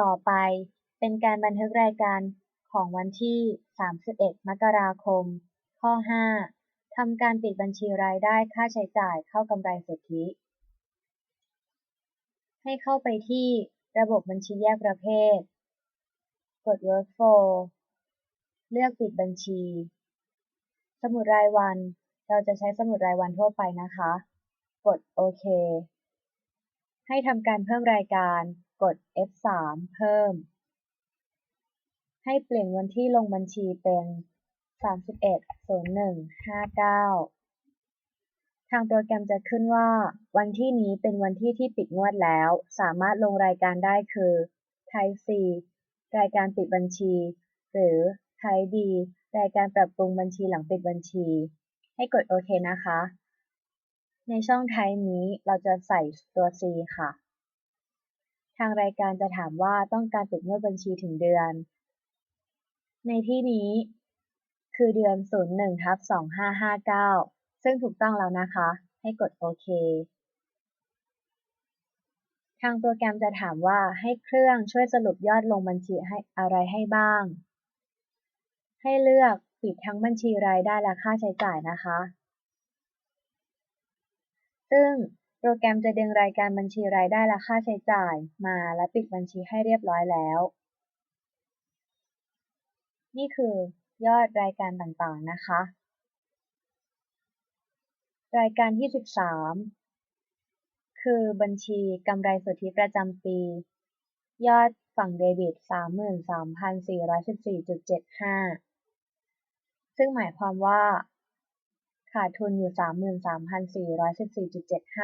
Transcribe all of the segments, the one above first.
ต่อไปเป็นการบันทึกรายการของวันที่ 31 มกราคม ข้อ 5 ทำการปิดบัญชีรายได้ค่าใช้จ่ายเข้ากำไรสุทธิ ให้เข้าไปที่ระบบบัญชีแยกประเภท กด Workflow เลือกปิดบัญชี สมุดรายวัน เราจะใช้สมุดรายวันทั่วไปนะคะ กดโอเค ให้ทำการเพิ่มรายการ กด F3 เพิ่ม ให้เปลี่ยนวันที่ลงบัญชีเป็น 31-01-59 ทางโปรแกรมจะขึ้นว่า วันที่นี้เป็นวันที่ที่ปิดงวดแล้ว สามารถลงรายการได้คือ Type C รายการปิดบัญชี หรือ Type D รายการปรับปรุงบัญชีหลังปิดบัญชี ให้กดโอเคนะคะ ในช่อง Type นี้เราจะใส่ตัว C ค่ะ ทางรายการจะถามว่าต้องการปิดงวดบัญชีถึงเดือน ในที่นี้ คือเดือน 01ทับ2559 ซึ่งถูกต้องแล้วนะคะ ให้กดโอเค ทางโปรแกรมจะถามว่าให้เครื่องช่วยสรุปยอดลงบัญชีให้อะไรให้บ้าง ให้เลือกปิดทั้งบัญชีรายได้และค่าใช้จ่ายนะคะ ซึ่ง โปรแกรมจะดึงรายการบัญชีรายได้และค่าใช้จ่ายมาและปิดบัญชีให้เรียบร้อยแล้ว นี่คือยอดรายการต่างๆนะคะ รายการที่ 13 คือบัญชีกำไรสุทธิประจำปี ยอดฝั่งเดบิต 33,414.75 ซึ่งหมายความว่า ขาดทุนอยู่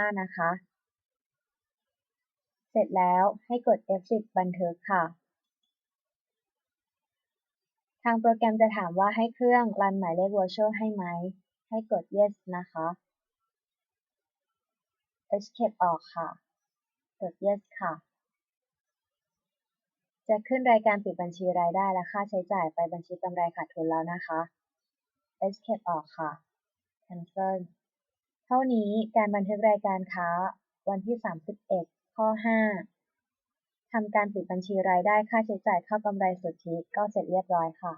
33,414.75 นะคะ เสร็จแล้วให้กด F10 บันทึกค่ะ ทางโปรแกรมจะถามว่าให้เครื่องรันหมายเลข Virtual ให้ไหม ให้กด Yes นะคะ Escape ออกค่ะ กด Yes ค่ะ จะขึ้นรายการปิดบัญชีรายได้และค่าใช้จ่ายไปบัญชีกำไรขาดทุนแล้วนะคะ Escape ออกค่ะ Cancel เท่านี้การบันทึกรายการค้า วันที่ 31 ข้อ 5ทำการปิดบัญชีรายได้ค่าใช้จ่ายเข้ากำไรสุทธิก็เสร็จเรียบร้อยค่ะ